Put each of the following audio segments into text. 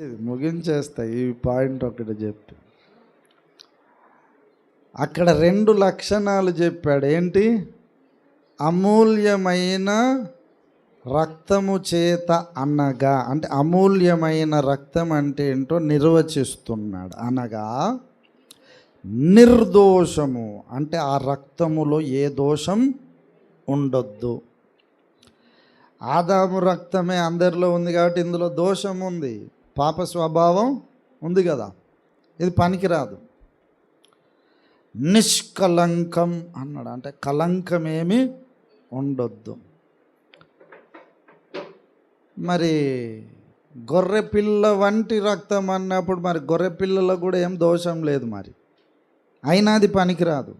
ఇది ముగించేస్తా ఈ పాయింట్ ఒకటి చెప్పి. అక్కడ రెండు లక్షణాలు చెప్పాడు. ఏంటి? అమూల్యమైన రక్తము చేత అనగా అంటే అమూల్యమైన రక్తం అంటే ఏంటో నిర్వచిస్తున్నాడు. అనగా నిర్దోషము అంటే ఆ రక్తములో ఏ దోషం ఉండొద్దు. ఆదాము రక్తమే అందరిలో ఉంది కాబట్టి ఇందులో దోషం ఉంది. పాప స్వభావం ఉంది కదా. ఇది పనికిరాదు. నిష్కలంకం అన్నాడు. అంటే కలంకమేమి ఉండొద్దు. మరి గొర్రె పిల్ల వంటి రక్తం అన్నప్పుడు మరి గొర్రె పిల్లలో కూడా ఏం దోషం లేదు మరి. అయినా అది పనికిరాదు.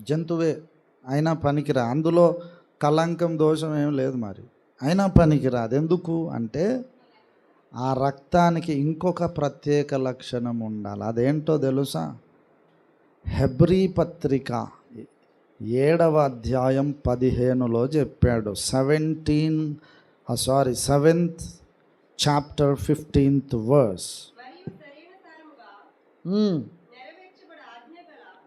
జంతువే అయినా పనికిరా అందులో కలంకం దోషం ఏం లేదు మరి. అయినా పనికిరాదు. ఎందుకు? అంటే ఆ రక్తానికి ఇంకొక ప్రత్యేక లక్షణం ఉండాలి. అదేంటో తెలుసా? హెబ్రీ పత్రిక ఏడవ అధ్యాయం పదిహేనులో చెప్పాడు. Seventeen sorry seventh chapter fifteenth verse.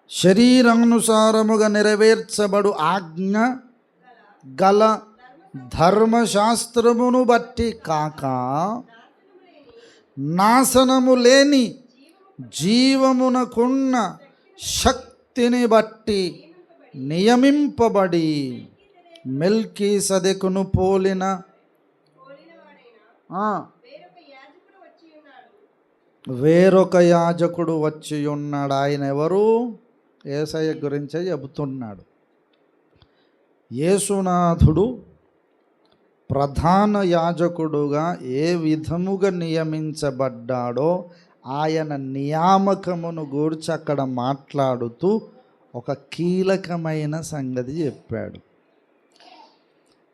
శరీరానుసారముగా నెరవేర్చబడు ఆజ్ఞ గల ధర్మశాస్త్రమును బట్టి కాక నాశనము లేని జీవమునకున్న శక్తిని బట్టి నియమింపబడి మెల్కీ సదెకును పోలిన వేరొక యాజకుడు వచ్చి ఉన్నాడు. ఆయన ఎవరు? ఏసయ్య గురించే చెబుతున్నాడు. యేసునాథుడు ప్రధాన యాజకుడుగా ఏ విధముగా నియమించబడ్డాడో ఆయన నియామకమును గూర్చి అక్కడ మాట్లాడుతూ ఒక కీలకమైన సంగతి చెప్పాడు.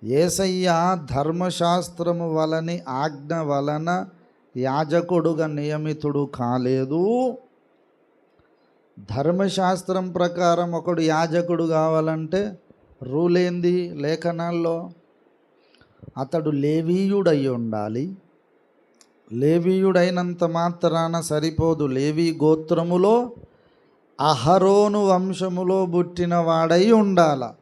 ఏసయ్య ధర్మశాస్త్రము వలని ఆజ్ఞ వలన యాజకుడుగా నియమితుడు కాలేదు. ధర్మశాస్త్రం ప్రకారం ఒకడు యాజకుడు కావాలంటే రూల్ ఏంది లేఖనాల్లో? అతడు లేవీయుడై ఉండాలి లేవీయుడైనంత మాత్రాన సరిపోదు. లేవీ గోత్రములో అహరోను వంశములో పుట్టిన వాడై ఉండాల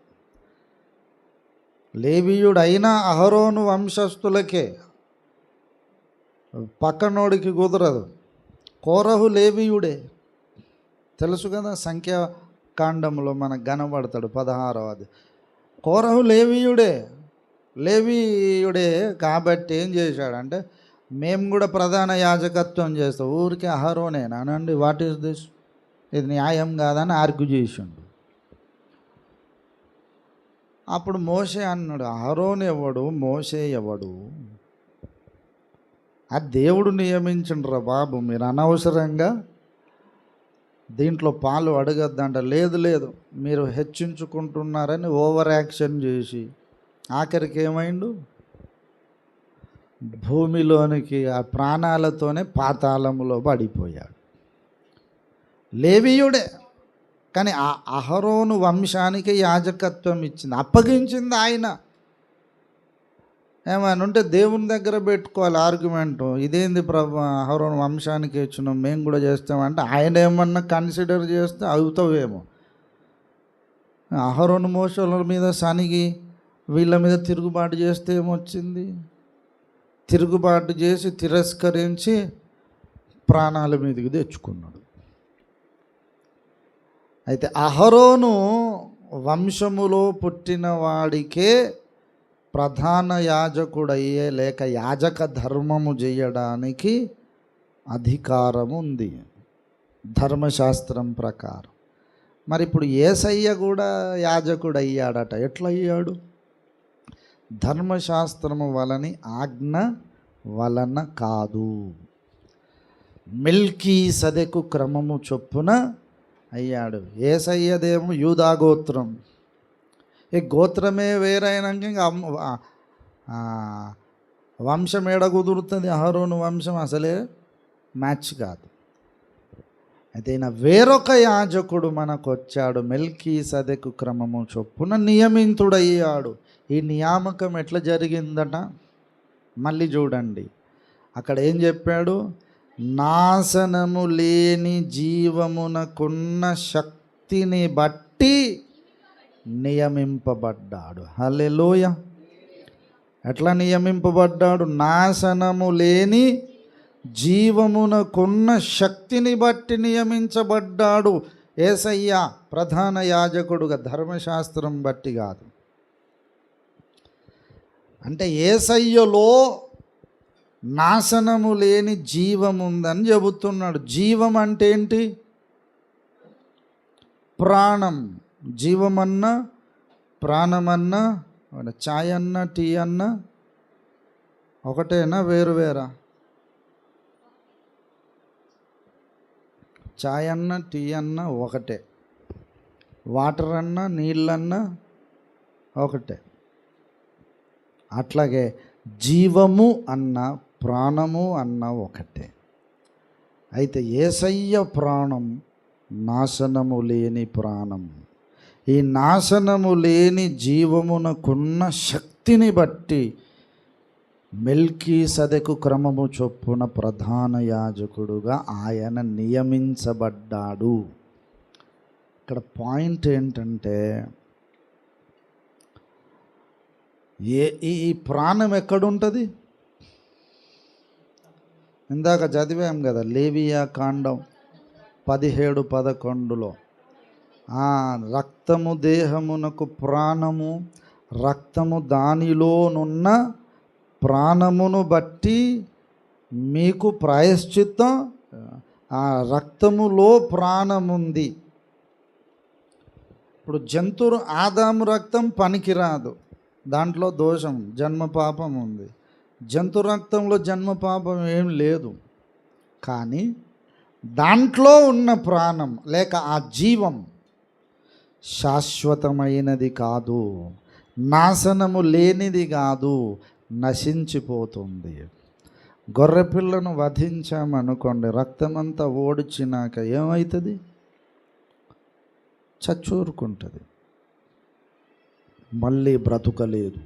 లేవీయుడైన అహరోను వంశస్థులకే పక్కనోడికి కుదరదు. కోరహు లేవీయుడే. తెలుసు కదా సంఖ్యాకాండంలో మనకు కనబడతాడు పదహారవది. కోరహు లేవీయుడే. లేవీయుడే కాబట్టి ఏం చేశాడంటే మేము కూడా ప్రధాన యాజకత్వం చేస్తాం. ఊరికి అహరోనేనా అనండి వాట్ ఈస్ దిస్ ఇది న్యాయం కాదని ఆర్గ్యూ చేసిండు. అప్పుడు మోసే అన్నాడు అహరోన్ ఎవడు? మోసే ఎవడు? ఆ దేవుడు నియమించండ్రా బాబు మీరు అనవసరంగా దీంట్లో పాలు అడగద్దంట. లేదు లేదు మీరు హెచ్చించుకుంటున్నారని ఓవర్ యాక్షన్ చేసి ఆఖరికి ఏమైండు? భూమిలోనికి ఆ ప్రాణాలతోనే పాతాళములో పడిపోయాడు. లేవీయుడే. కానీ ఆ అహరోను వంశానికి యాజకత్వం ఇచ్చింది. అప్పగించింది ఆయన. ఏమైనా ఉంటే దేవుని దగ్గర పెట్టుకోవాలి ఆర్గ్యుమెంట్ ఇదేంది ప్రభు అహరోను వంశానికి ఇచ్చినాం మేము కూడా చేస్తామంటే ఆయన ఏమన్నా కన్సిడర్ చేస్తే అవుతావేమో. అహరోను మోసల మీద సనిగి వీళ్ళ మీద తిరుగుబాటు చేస్తే ఏమొచ్చింది? తిరుగుబాటు చేసి తిరస్కరించి ప్రాణాల మీదకి తెచ్చుకున్నాడు. అయితే అహరోను వంశములో పుట్టిన వాడికే ప్రధాన యాజకుడయ్యే లేక యాజక ధర్మము చేయడానికి అధికారం ఉంది. ధర్మశాస్త్రం ప్రకారం. మరి ఇప్పుడు ఏసయ్య కూడా యాజకుడు అయ్యాడట ఎట్లా అయ్యాడు ధర్మశాస్త్రము వలని ఆజ్ఞ వలన కాదు. మిల్కీ సదెకు క్రమము చొప్పున అయ్యాడు. ఏసయ్యదేమో యూదా గోత్రం. ఈ గోత్రమే వేరైనాక ఇంకా వంశం ఏడ కుదురుతుంది? అహరోను వంశం అసలే మ్యాచ్ కాదు. అయితే ఈయన వేరొక యాజకుడు మనకు వచ్చాడు మెల్కీ సదెకు క్రమము చొప్పున నియమితుడయ్యాడు. ఈ నియామకం ఎట్లా జరిగిందట? మళ్ళీ చూడండి. అక్కడ ఏం చెప్పాడు? నాశనము లేని జీవమునకున్న శక్తిని బట్టి నియమింపబడ్డాడు. హల్లెలూయ. ఎట్లా నియమింపబడ్డాడు? నాశనము లేని జీవమునకున్న శక్తిని బట్టి నియమించబడ్డాడు. ఏసయ్య ప్రధాన యాజకుడుగా ధర్మశాస్త్రం బట్టి కాదు. అంటే ఏసయ్యలో నాశనము లేని జీవం ఉందని చెబుతున్నాడు. జీవం అంటే ఏంటి? ప్రాణం. జీవమన్నా ప్రాణమన్నా ఛాయ్ అన్న టీ అన్న ఒకటేనా వేరు వేరా? ఛాయ్ అన్న టీ అన్న ఒకటే. వాటర్ అన్న నీళ్ళన్న ఒకటే. అట్లాగే జీవము అన్న ప్రాణము అన్న ఒకటే. అయితే ఏసయ్య ప్రాణం నాశనము లేని ప్రాణం. ఈ నాశనము లేని జీవమునకున్న శక్తిని బట్టి మెల్కీ సదకు క్రమము చొప్పున ప్రధాన యాజకుడుగా ఆయన నియమించబడ్డాడు. ఇక్కడ పాయింట్ ఏంటంటే ఏ ఈ ప్రాణం ఎక్కడుంటుంది? ఇందాక చదివాం కదా లేవియా కాండం పదిహేడు పదకొండులో. ఆ రక్తము దేహమునకు ప్రాణము రక్తము దానిలోనున్న ప్రాణమును బట్టి మీకు ప్రాయశ్చిత్తం ఆ రక్తములో ప్రాణముంది. ఇప్పుడు జంతువు ఆదాము రక్తం పనికిరాదు. దాంట్లో దోషం జన్మ పాపం ఉంది. జంతు రక్తంలో జన్మ పాపం ఏం లేదు. కానీ దాంట్లో ఉన్న ప్రాణం లేక ఆ జీవం శాశ్వతమైనది కాదు. నాశనము లేనిది కాదు. నశించిపోతుంది. గొర్రెపిల్లను వధించామనుకోండి రక్తమంతా ఓడిచినాక ఏమవుతుంది? చచ్చూరుకుంటుంది. మళ్ళీ బ్రతకలేదు.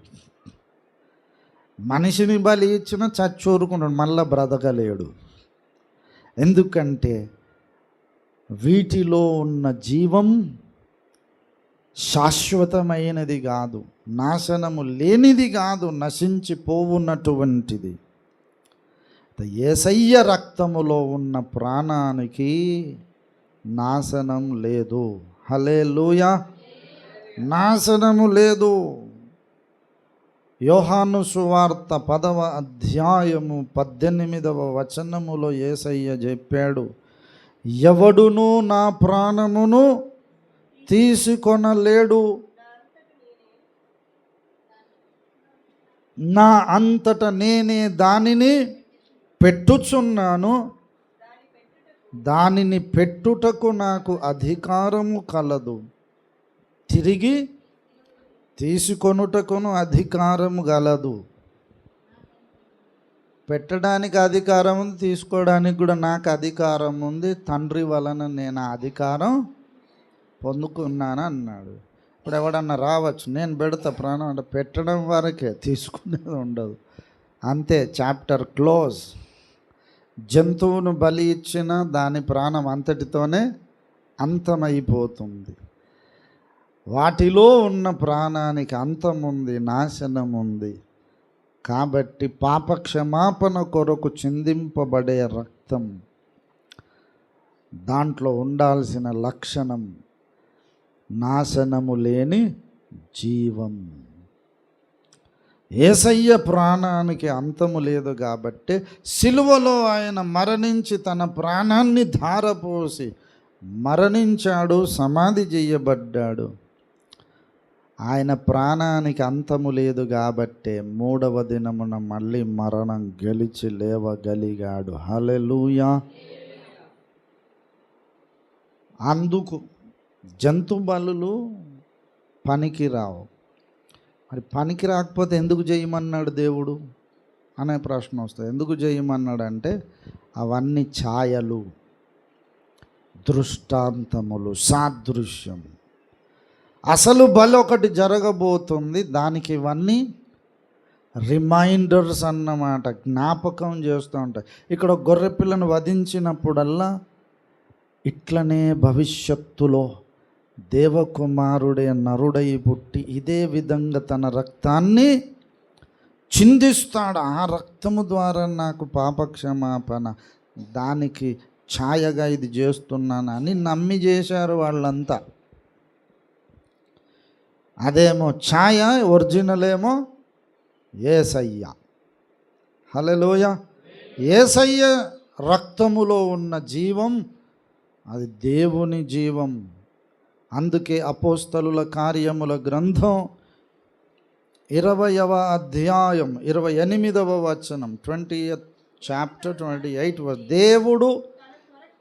మనిషిని బలి ఇచ్చిన చచ్చూరుకుంటాడు మళ్ళీ బ్రతకలేడు. ఎందుకంటే వీటిలో ఉన్న జీవం శాశ్వతమైనది కాదు నాశనము లేనిది కాదు నశించిపోవున్నటువంటిది. ఏసయ్య రక్తములో ఉన్న ప్రాణానికి నాశనం లేదు. హలే నాశనము లేదు. యోహాను సువార్త పదవ అధ్యాయము పద్దెనిమిదవ వచనములో ఏసయ్య చెప్పాడు ఎవడును నా ప్రాణమును తీసుకొనలేడు. నా అంతట నేనే దానిని పెట్టుచున్నాను. దానిని పెట్టుటకు నాకు అధికారము కలదు. తిరిగి తీసుకొనుటకును అధికారము గలదు. పెట్టడానికి అధికారం ఉంది తీసుకోవడానికి కూడా నాకు అధికారం ఉంది. తండ్రి వలన నేను అధికారం పొందుకున్నాను అన్నాడు. ఇప్పుడు ఎవడన్నా రావచ్చు నేను పెడతా ప్రాణం అంటే పెట్టడం వరకే తీసుకునేది ఉండదు. అంతే చాప్టర్ క్లోజ్. జంతువును బలి ఇచ్చిన దాని ప్రాణం అంతటితోనే అంతమైపోతుంది. వాటిలో ఉన్న ప్రాణానికి అంతం ఉంది నాశనం ఉంది కాబట్టి పాప క్షమాపణ కొరకు చిందింపబడే రక్తం దాంట్లో ఉండాల్సిన లక్షణం నాశనము లేని జీవం. ఏసయ్య ప్రాణానికి అంతము లేదు కాబట్టి సిలువలో ఆయన మరణించి తన ప్రాణాన్ని ధారపోసి మరణించాడు సమాధి చేయబడ్డాడు. ఆయన ప్రాణానికి అంతము లేదు కాబట్టే మూడవ దినమున మళ్ళీ మరణం గెలిచి లేవగలిగాడు. హలెలూయా అందుకు జంతు బలులు పనికిరావు. మరి పనికి రాకపోతే ఎందుకు చేయమన్నాడు దేవుడు? అనే ప్రశ్న వస్తుంది. ఎందుకు చేయమన్నాడు అంటే అవన్నీ ఛాయలు దృష్టాంతములు సాదృశ్యం అసలు బలి ఒకటి జరగబోతుంది. దానికి ఇవన్నీ రిమైండర్స్ అన్నమాట. జ్ఞాపకం చేస్తూ ఉంటాయి. ఇక్కడ గొర్రె పిల్లను వధించినప్పుడల్లా ఇట్లనే భవిష్యత్తులో దేవకుమారుడే నరుడై పుట్టి ఇదే విధంగా తన రక్తాన్ని చిందిస్తాడు. ఆ రక్తము ద్వారా నాకు పాపక్షమాపణ. దానికి ఛాయగా ఇది చేస్తున్నాను అని నమ్మి చేశారు వాళ్ళంతా. అదేమో ఛాయ ఒరిజినల్ ఏమో ఏసయ్య. హలోయ ఏసయ్య రక్తములో ఉన్న జీవం అది దేవుని జీవం. అందుకే అపోస్తలుల కార్యముల గ్రంథం ఇరవయవ అధ్యాయం ఇరవై ఎనిమిదవ వచనం ట్వంటీ చాప్టర్ ట్వంటీ ఎయిట్ దేవుడు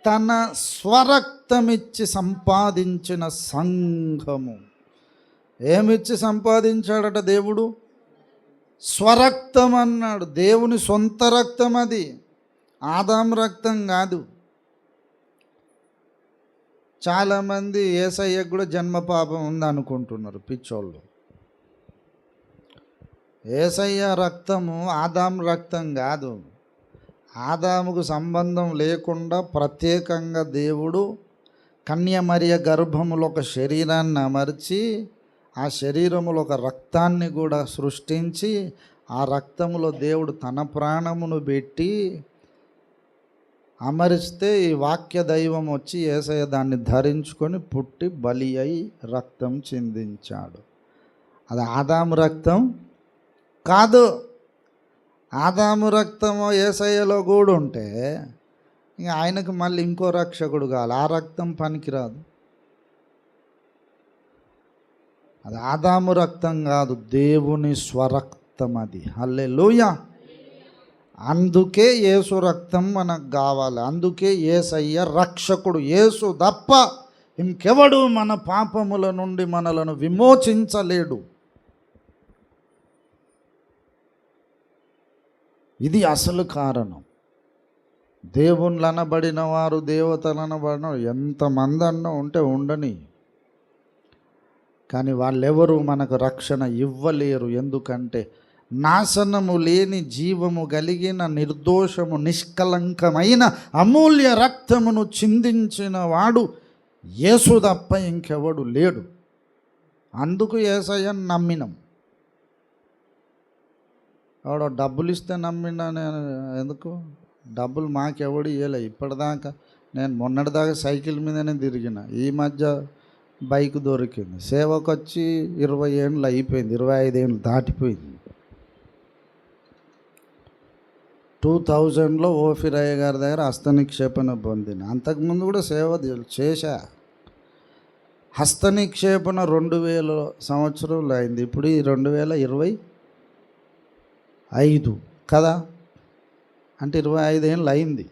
తన స్వరక్తమిచ్చి సంపాదించిన సంఘము. ఏమిచ్చి సంపాదించాడట దేవుడు? స్వరక్తం అన్నాడు దేవుని సొంత రక్తం అది. ఆదాం రక్తం కాదు. చాలామంది ఏసయ్యకు కూడా జన్మ పాపం ఉందనుకుంటున్నారు పిచ్చోళ్ళు. ఏసయ్య రక్తము ఆదాం రక్తం కాదు. ఆదాముకు సంబంధం లేకుండా ప్రత్యేకంగా దేవుడు కన్యమరియ గర్భములో ఒక శరీరాన్ని అమర్చి ఆ శరీరములో ఒక రక్తాన్ని కూడా సృష్టించి ఆ రక్తములో దేవుడు తన ప్రాణమును పెట్టి అమరిస్తే ఈ వాక్య దైవం వచ్చి ఏసయ్య దాన్ని ధరించుకొని పుట్టి బలి అయి రక్తం చిందించాడు. అది ఆదాము రక్తం కాదు. ఆదాము రక్తము ఏసయ్యలో కూడా ఉంటే ఇంకా ఆయనకు మళ్ళీ ఇంకో రక్షకుడు కావాలి. ఆ రక్తం పనికిరాదు. అది ఆదాము రక్తం కాదు దేవుని స్వరక్తం అది హల్లే అందుకే యేసు రక్తం మనకు కావాలి. అందుకే ఏసయ్య రక్షకుడు. యేసు తప్ప ఇంకెవడు మన పాపముల నుండి మనలను విమోచించలేడు. ఇది అసలు కారణం. దేవుళ్ళు అనబడిన వారు దేవతలు అనబడిన ఎంతమంది అన్న ఉంటే ఉండని కానీ వాళ్ళెవరూ మనకు రక్షణ ఇవ్వలేరు. ఎందుకంటే నాశనము లేని జీవము కలిగిన నిర్దోషము నిష్కలంకమైన అమూల్య రక్తమును చిందించిన వాడు యేసు తప్ప ఇంకెవడు లేడు. అందుకు ఏసయ్యని నమ్మినం. ఎవడో డబ్బులు ఇస్తే నమ్మినా నేను ఎందుకు? డబ్బులు మాకెవడు ఇవ్వలే ఇప్పటిదాకా నేను మొన్నటిదాకా సైకిల్ మీదనే తిరిగిన. ఈ మధ్య బైక్ దొరికింది. సేవకు వచ్చి ఇరవై ఏళ్ళు అయిపోయింది ఇరవై ఐదు ఏండ్లు దాటిపోయింది. టూ థౌజండ్లో ఓఫిరయ్య గారి దగ్గర హస్తనిక్షేపణ పొందిన. అంతకుముందు కూడా సేవ చేశా. హస్తనిక్షేపణ రెండు వేల సంవత్సరంలో అయింది. ఇప్పుడు ఈ రెండు వేల ఇరవై ఐదు కదా? అంటే ఇరవై ఐదేళ్ళు అయింది.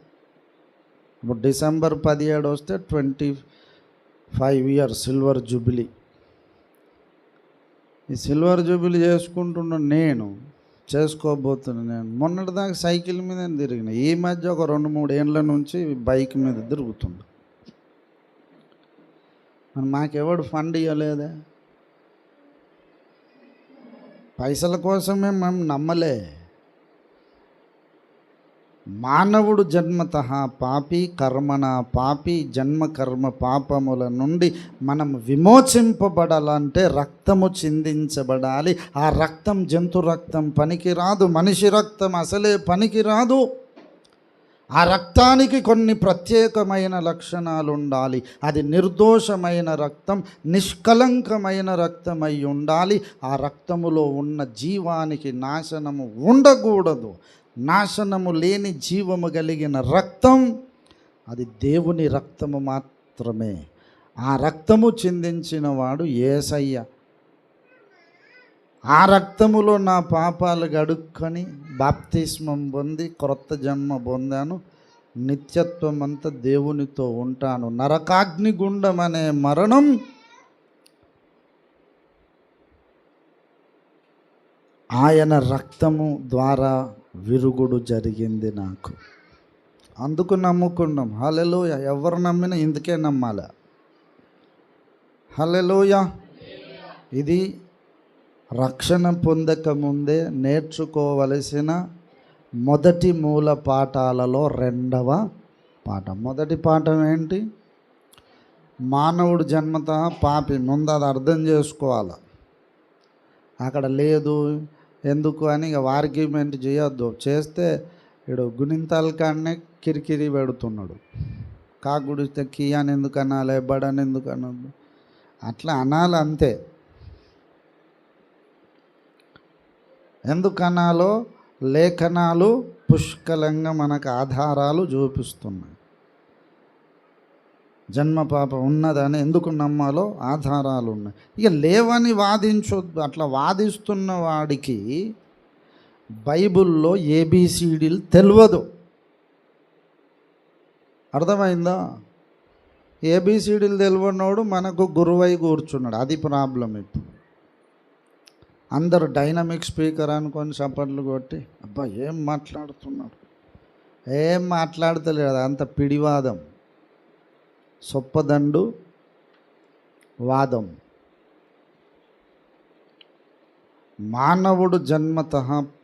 ఇప్పుడు డిసెంబర్ పదిహేడు వస్తే twenty five year silver jubilee. ఈ సిల్వర్ జూబిలీ చేసుకుంటున్న నేను చేసుకోబోతున్నా నేను మొన్నటిదాకా సైకిల్ మీద తిరిగిన. ఈ మధ్య ఒక రెండు మూడు ఏండ్ల నుంచి బైక్ మీద తిరుగుతుండు. మరి మాకెవడు ఫండ్ ఇవ్వలేదే పైసల కోసమే మేము నమ్మలే. మానవుడు జన్మత పాపి కర్మణ పాపి జన్మ కర్మ పాపముల నుండి మనం విమోచింపబడాలంటే రక్తము చిందించబడాలి. ఆ రక్తం జంతు రక్తం పనికిరాదు మనిషి రక్తం అసలే పనికిరాదు. ఆ రక్తానికి కొన్ని ప్రత్యేకమైన లక్షణాలు ఉండాలి అది నిర్దోషమైన రక్తం నిష్కలంకమైన రక్తం అయి ఉండాలి. ఆ రక్తములో ఉన్న జీవానికి నాశనము ఉండకూడదు. నాశనము లేని జీవము కలిగిన రక్తం అది దేవుని రక్తము మాత్రమే. ఆ రక్తము చిందించిన వాడు ఏసయ్య. ఆ రక్తములో నా పాపాలు గడుక్కొని బాప్తిస్మం పొంది క్రొత్త జన్మ పొందాను. నిత్యత్వం అంతా దేవునితో ఉంటాను. నరకాగ్నిగుండం అనే మరణం ఆయన రక్తము ద్వారా విరుగుడు జరిగింది నాకు. అందుకు నమ్ముకున్నాం. హలెలోయ ఎవరు నమ్మినా ఇందుకే నమ్మాల. హలెలోయ ఇది రక్షణ పొందక ముందే నేర్చుకోవలసిన మొదటి మూల పాఠాలలో రెండవ పాఠం. మొదటి పాఠం ఏంటి? మానవుడు జన్మత పాపి. ముందు అది అర్థం చేసుకోవాలి. అక్కడ లేదు. ఎందుకు అని ఇక ఆర్గ్యుమెంట్ చేయొద్దు. చేస్తే ఇడు గుణింతాల కాడనే కిరికిరి పెడుతున్నాడు. కాకుడిస్తే కియాని ఎందుకు అనాలి బడని ఎందుకు అనొద్దు అట్లా అనాలి అంతే. ఎందుకనాలో లేఖనాలు పుష్కలంగా మనకు ఆధారాలు చూపిస్తున్నాయి. జన్మపాపం ఉన్నదని ఎందుకు నమ్మాలో ఆధారాలు ఉన్నాయి. ఇక లేవని వాదించొద్దు అట్లా వాదిస్తున్న వాడికి బైబిల్లో ఏబిసిడీలు తెలియదు అర్థమైందా? ఏబిసిడీలు తెలియనోడు మనకు గురువై కూర్చున్నాడు. అది ప్రాబ్లం ఇప్పుడు. అందరు డైనమిక్ స్పీకర్ అనుకొని చప్పట్లు కొట్టి అబ్బా ఏం మాట్లాడుతున్నాడు? ఏం మాట్లాడతలేదు అంత పిడివాదం. సొప్పదండు వాదం. మానవుడు జన్మత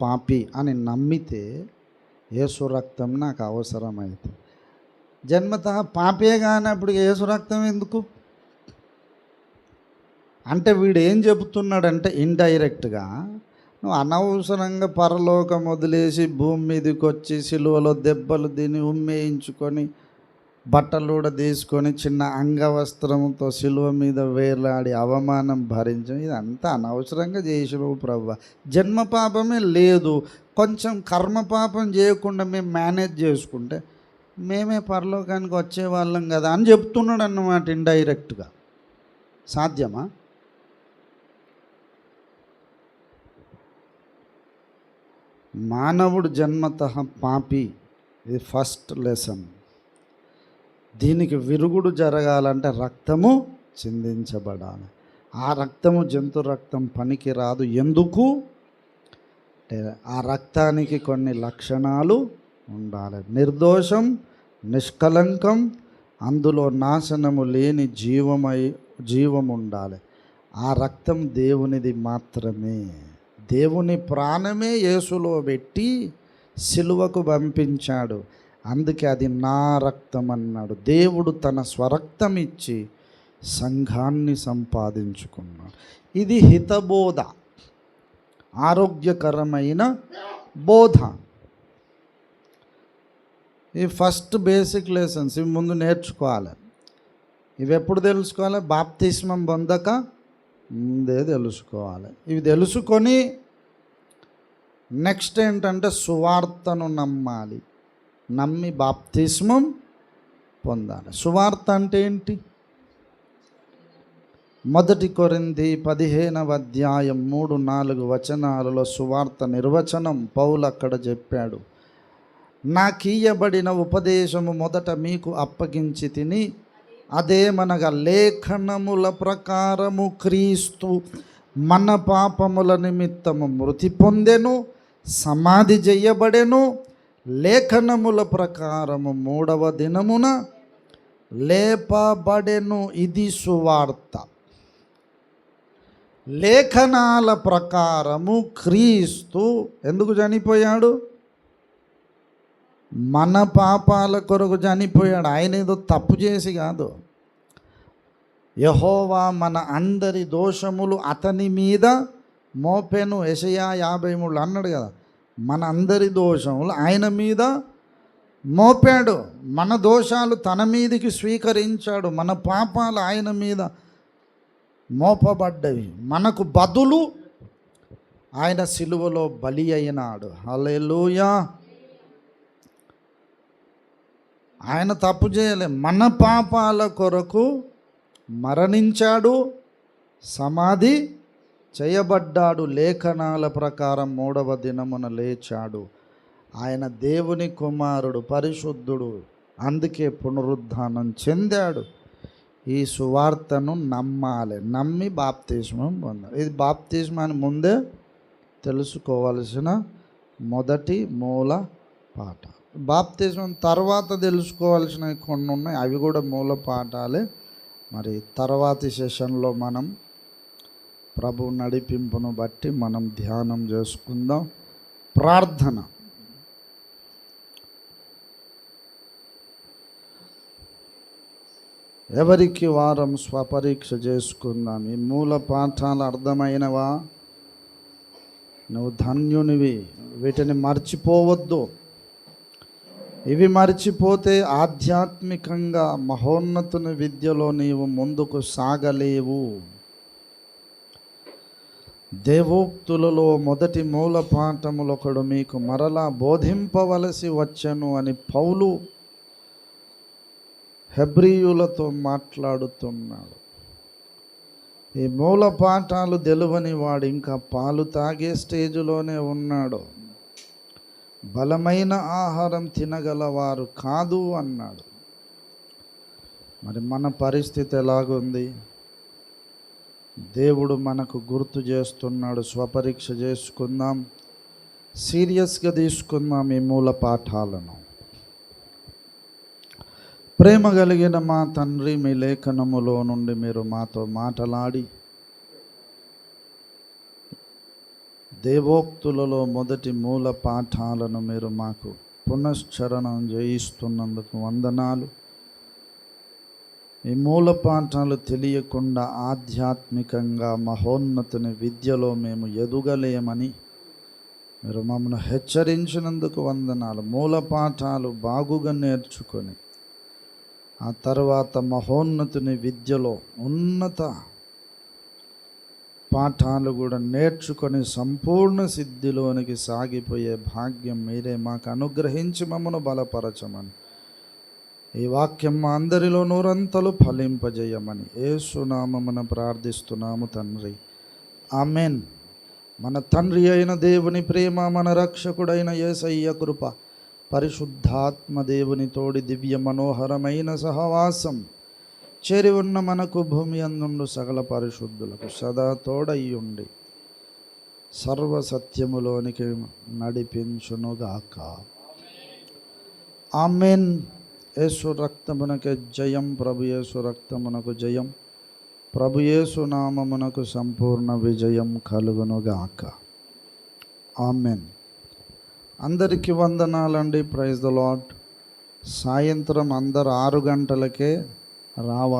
పాపి అని నమ్మితే యేసు రక్తం నాకు అవసరమైతే. జన్మత పాపే కానప్పుడు యేసు రక్తం ఎందుకు? అంటే వీడు ఏం చెబుతున్నాడంటే ఇండైరెక్ట్గా నువ్వు అనవసరంగా పరలోకం వదిలేసి భూమి మీదకి వచ్చి సిలువలో దెబ్బలు దీన్ని ఉమ్మేయించుకొని బట్టలు కూడా తీసుకొని చిన్న అంగవస్త్రంతో సిలువ మీద వేలాడి అవమానం భరించడం. ఇదంతా అనవసరంగా చేసినావు ప్రభు. జన్మ పాపమే లేదు. కొంచెం కర్మ పాపం చేయకుండా మేము మేనేజ్ చేసుకుంటే మేమే పరలోకానికి వచ్చేవాళ్ళం కదా అని చెప్తున్నాడు అన్నమాట ఇండైరెక్ట్గా. సాధ్యమా? మానవుడు జన్మత పాపి. ఇది ఫస్ట్ లెసన్. దీనికి విరుగుడు జరగాలంటే రక్తము చిందించబడాలి. ఆ రక్తము జంతు రక్తం పనికి రాదు. ఎందుకు? అంటే ఆ రక్తానికి కొన్ని లక్షణాలు ఉండాలి. నిర్దోషం నిష్కలంకం అందులో నాశనము లేని జీవమై జీవం ఉండాలి ఆ రక్తం దేవునిది మాత్రమే. దేవుని ప్రాణమే యేసులో పెట్టి సిలువకు పంపించాడు. అందుకే అది నా రక్తం అన్నాడు దేవుడు తన స్వరక్తం ఇచ్చి సంఘాన్ని సంపాదించుకున్నాడు. ఇది హితబోధ. ఆరోగ్యకరమైన బోధ. ఈ ఫస్ట్ బేసిక్ లెసన్స్ ఇవి ముందు నేర్చుకోవాలి. ఇవి ఎప్పుడు తెలుసుకోవాలి? బాప్తిస్మం పొందక ముందే తెలుసుకోవాలి. ఇవి తెలుసుకొని నెక్స్ట్ ఏంటంటే సువార్తను నమ్మాలి. నమ్మి బాప్తిస్మం పొందాలి. సువార్త అంటే ఏంటి? మొదటి కొరింది పదిహేనవ అధ్యాయం మూడు నాలుగు వచనాలలో సువార్త నిర్వచనం పౌలు అక్కడ చెప్పాడు. నాకీయబడిన ఉపదేశము మొదట మీకు అప్పగించి తిని అదేమనగా లేఖనముల ప్రకారము క్రీస్తు మన పాపముల నిమిత్తము మృతి పొందెను సమాధి చెయ్యబడెను లేఖనముల ప్రకారము మూడవ దినమున లేపబడెను ఇది సువార్త. లేఖనాల ప్రకారము క్రీస్తు ఎందుకు చనిపోయాడు? మన పాపాల కొరకు చనిపోయాడు. ఆయన ఏదో తప్పు చేసి కాదు. యహోవా మన అందరి దోషములు అతని మీద మోపెను. యషయా యాభై మూడు అన్నాడు కదా మన అందరి దోషములు ఆయన మీద మోపాడు. మన దోషాలు తన మీదికి స్వీకరించాడు. మన పాపాలు ఆయన మీద మోపబడ్డవి. మనకు బదులు ఆయన సిలువలో బలి అయినాడు. హలెలుయా ఆయన తప్పు చేయలే. మన పాపాల కొరకు మరణించాడు. సమాధి చేయబడ్డాడు లేఖనాల ప్రకారం మూడవ దినమున లేచాడు. ఆయన దేవుని కుమారుడు పరిశుద్ధుడు అందుకే పునరుద్ధానం చెందాడు. ఈ సువార్తను నమ్మాలి. నమ్మి బాప్తీస్మం పొందాలి. ఇది బాప్తిస్మాన్ని ముందే తెలుసుకోవలసిన మొదటి మూల పాట బాప్తిజం తర్వాత తెలుసుకోవాల్సినవి కొన్ని ఉన్నాయి. అవి కూడా మూల పాఠాలే. మరి తర్వాతి సెషన్లో మనం ప్రభు నడిపింపును బట్టి మనం ధ్యానం చేసుకుందాం. ప్రార్థన. ఎవరికి వారం స్వపరీక్ష చేసుకుందాం? ఈ మూల పాఠాలు అర్థమైనవా? నువ్వు ధన్యునివి. వీటిని మర్చిపోవద్దు. ఇవి మర్చిపోతే ఆధ్యాత్మికంగా మహోన్నతుని విద్యలో నీవు ముందుకు సాగలేవు. దేవోక్తులలో మొదటి మూల పాఠములొకడు మీకు మరలా బోధింపవలసి వచ్చను అని పౌలు హెబ్రియులతో మాట్లాడుతున్నాడు. ఈ మూల పాఠాలు తెలువని వాడు ఇంకా పాలు తాగే స్టేజ్లోనే ఉన్నాడు. బలమైన ఆహారం తినగలవారు కాదు అన్నాడు. మరి మన పరిస్థితి ఎలాగుంది? దేవుడు మనకు గుర్తు చేస్తున్నాడు స్వపరీక్ష చేసుకుందాం సీరియస్గా తీసుకుందాం ఈ మూల పాఠాలను. ప్రేమ కలిగిన మా తండ్రి మీ లేఖనములో నుండి మీరు మాతో మాటలాడి దేవోక్తులలో మొదటి మూల పాఠాలను మీరు మాకు పునశ్చరణం చేయిస్తున్నందుకు వందనాలు. ఈ మూల పాఠాలు తెలియకుండా ఆధ్యాత్మికంగా మహోన్నతుని విద్యలో మేము ఎదుగలేమని మీరు మమ్మల్ని హెచ్చరించినందుకు వందనాలు. మూల పాఠాలు బాగుగా నేర్చుకొని ఆ తర్వాత మహోన్నతుని విద్యలో ఉన్నత పాఠాలు కూడా నేర్చుకొని సంపూర్ణ సిద్ధిలోనికి సాగిపోయే భాగ్యం మీరే. మాకు అనుగ్రహించి మమ్మను బలపరచమని ఈ వాక్యం మా అందరిలో నూరంతలు ఫలింపజేయమని ఏసునామమున ప్రార్థిస్తున్నాము తండ్రి. ఆమెన్. మన తండ్రి అయిన దేవుని ప్రేమ మన రక్షకుడైన యేసయ్య కృప పరిశుద్ధాత్మ దేవుని తోడి దివ్య మనోహరమైన సహవాసం చేరి ఉన్న మనకు భూమి అందుండు సకల పరిశుద్ధులకు సదా తోడయ్యుండి సర్వ సత్యములోనికి నడిపించునుగాక. ఆమెన్. యేసు రక్తమునకు జయం ప్రభు యేసు రక్తమునకు జయం. ప్రభు యేసు నామమునకు సంపూర్ణ విజయం కలుగునుగాక. ఆమెన్. అందరికీ వందనాలండి. ప్రైజ్ ద లాడ్ సాయంత్రం అందరు ఆరు గంటలకే రావాలి.